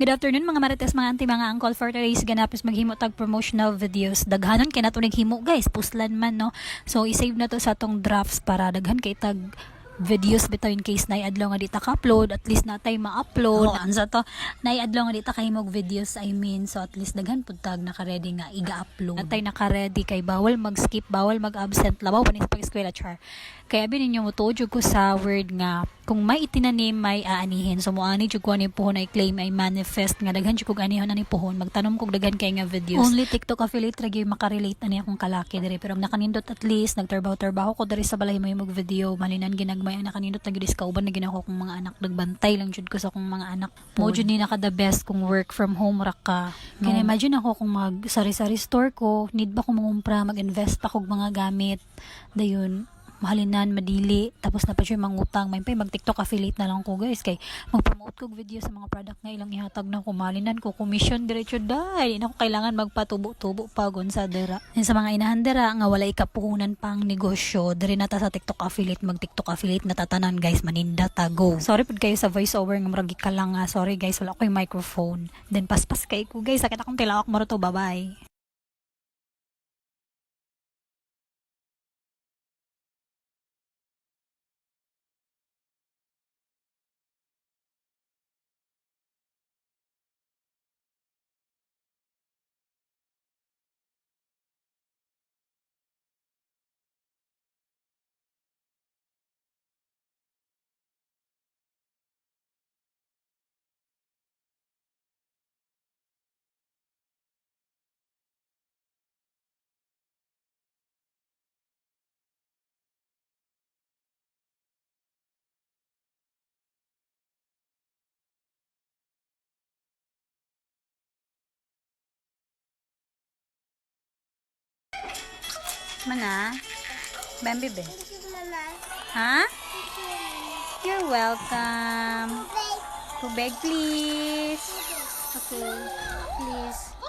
Good afternoon mga marites, mga auntie, mga uncle. For today's ganapis maghimo tag promotional videos. Daghanon kay nato naghimo guys, puslan man no. So i-save na to sa tong drafts para daghan kay tag videos bitaw in case na adlaw nga di ta ka-upload. At least natay ma-upload. Oh, ansa to? Na adlaw nga di ta kahimog videos I mean. So at least daghan pud tag naka-ready nga iga-upload. Natay naka-ready kay bawal mag-skip bawal mag-absent. Labaw panis pag eskwela char. Kaya abi ninyo mo ko sa word nga kung may itinanim may aanihin. So moani jud ko ani pohon ay claim ay manifest nga. Daghan jud kog anihon ani pohon magtanom kog daghan kay nga videos. Only TikTok affiliate ra gyud makarelate ani akong kalaki diri. Pero ang nakanindot at least nagtrabaho-trabaho ko diri sa balay may mag video. Malinan ginagmay. Ang nakanindot na gyud kauban na ginako kong mga anak. Nagbantay lang jud ko sa akong mga anak. Mo jud ni naka the best kung work from home ra ka. No. imagine ako kung mag sari-sari store ko need ba ko mangumpra mag-invest pa kog mga gamit. Dayon mahalinan, madili, tapos na pa siya mangutang, may pa mag TikTok affiliate na lang ko guys, kay mag-promote ko video sa mga product nga ilang ihatag na ko, mahalinan ko, commission diretso dahil, na ko kailangan magpatubo-tubo pa gon sa dera. Yan sa mga inahan dera, nga wala ikapuhunan pang negosyo, diri na ta sa TikTok affiliate, mag TikTok affiliate na tatanan guys, maninda tago. Sorry pud kayo sa voice over nga maragi ka lang nga, sorry guys, wala ko yung microphone. Then paspas kay ko guys, sakit akong tilawak mo to, bye-bye. Mana? Bambi be. Ha? You're welcome. Tubig, please. Okay, please.